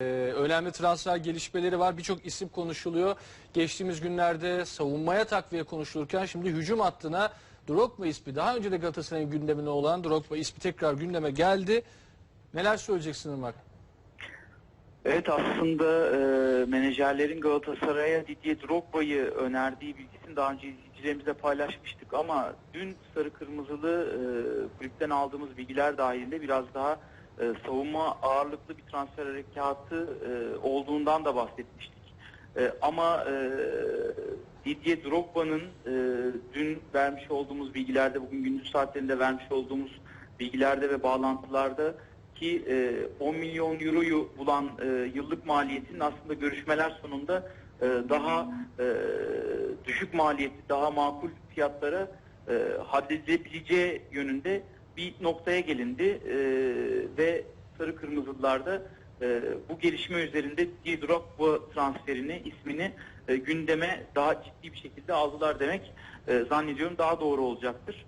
Ee, önemli transfer gelişmeleri var. Birçok isim konuşuluyor. Geçtiğimiz günlerde savunmaya takviye konuşulurken şimdi hücum hattına Drogba ismi daha önce de Galatasaray'ın gündemine olan Drogba ismi tekrar gündeme geldi. Neler söyleyeceksin Irmak? Evet aslında e, menajerlerin Galatasaray'a Didier Drogba'yı önerdiği bilgisini daha önce izleyicilerimizle paylaşmıştık ama dün sarı kırmızılı e, kulüpten aldığımız bilgiler dahilinde biraz daha e, savunma ağırlıklı bir transfer harekatı e, olduğundan da bahsetmiştik. E, ama e, Didier Drogba'nın e, dün vermiş olduğumuz bilgilerde, bugün gündüz saatlerinde vermiş olduğumuz bilgilerde ve bağlantılarda ki e, 10 milyon euroyu bulan e, yıllık maliyetinin aslında görüşmeler sonunda e, daha e, düşük maliyetli, daha makul fiyatlara e, halledilebileceği yönünde bir noktaya gelindi E, ve sarı kırmızılarda e, bu gelişme üzerinde Drogba transferini, ismini e, gündeme daha ciddi bir şekilde aldılar demek e, zannediyorum daha doğru olacaktır.